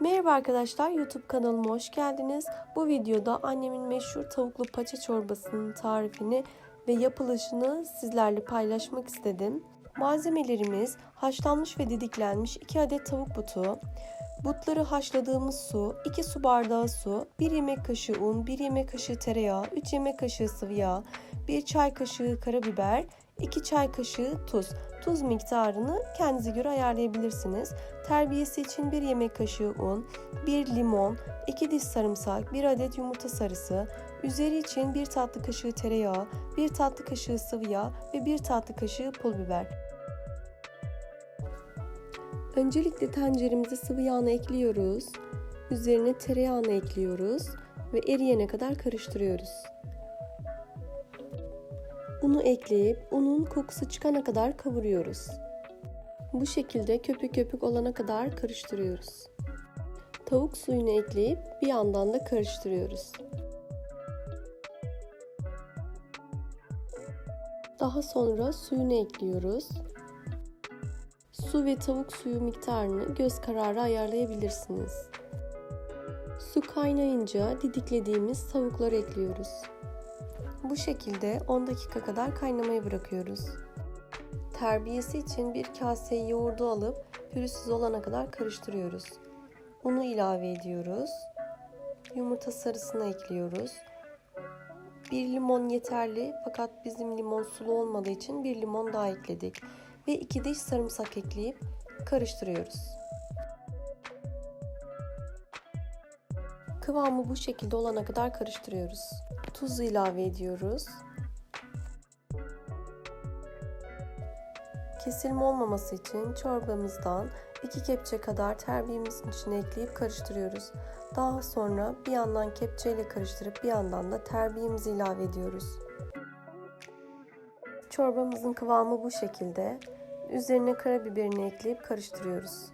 Merhaba arkadaşlar YouTube kanalıma hoş geldiniz. Bu videoda annemin meşhur tavuklu paça çorbasının tarifini ve yapılışını sizlerle paylaşmak istedim. Malzemelerimiz haşlanmış ve didiklenmiş 2 adet tavuk butu, butları haşladığımız su, 2 su bardağı su, 1 yemek kaşığı un, 1 yemek kaşığı tereyağı, 3 yemek kaşığı sıvı yağ, 1 çay kaşığı karabiber, 2 çay kaşığı tuz. Tuz miktarını kendinize göre ayarlayabilirsiniz. Terbiyesi için 1 yemek kaşığı un, 1 limon, 2 diş sarımsak, 1 adet yumurta sarısı, üzeri için 1 tatlı kaşığı tereyağı, 1 tatlı kaşığı sıvı yağ ve 1 tatlı kaşığı pul biber. Öncelikle tenceremize sıvı yağını ekliyoruz. Üzerine tereyağını ekliyoruz ve eriyene kadar karıştırıyoruz. Unu ekleyip unun kokusu çıkana kadar kavuruyoruz. Bu şekilde köpük köpük olana kadar karıştırıyoruz. Tavuk suyunu ekleyip bir yandan da karıştırıyoruz. Daha sonra suyunu ekliyoruz. Su ve tavuk suyu miktarını göz kararı ayarlayabilirsiniz. Su kaynayınca didiklediğimiz tavukları ekliyoruz. Bu şekilde 10 dakika kadar kaynamaya bırakıyoruz. Terbiyesi için bir kase yoğurdu alıp pürüzsüz olana kadar karıştırıyoruz. Unu ilave ediyoruz. Yumurta sarısını ekliyoruz. Bir limon yeterli fakat bizim limon sulu olmadığı için bir limon daha ekledik. Ve iki diş sarımsak ekleyip karıştırıyoruz. Kıvamı bu şekilde olana kadar karıştırıyoruz. Tuz ilave ediyoruz. Kesilme olmaması için çorbamızdan 2 kepçe kadar terbiyemizin içine ekleyip karıştırıyoruz. Daha sonra bir yandan kepçeyle karıştırıp bir yandan da terbiyemizi ilave ediyoruz. Çorbamızın kıvamı bu şekilde. Üzerine karabiberini ekleyip karıştırıyoruz.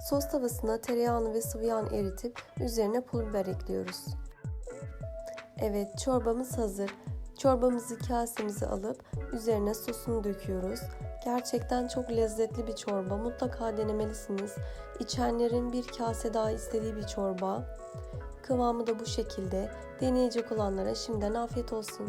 Sos tavasına tereyağını ve sıvı yağını eritip üzerine pul biber ekliyoruz. Evet çorbamız hazır. Çorbamızı kasemize alıp üzerine sosunu döküyoruz. Gerçekten çok lezzetli bir çorba. Mutlaka denemelisiniz. İçenlerin bir kase daha istediği bir çorba. Kıvamı da bu şekilde. Deneyecek olanlara şimdiden afiyet olsun.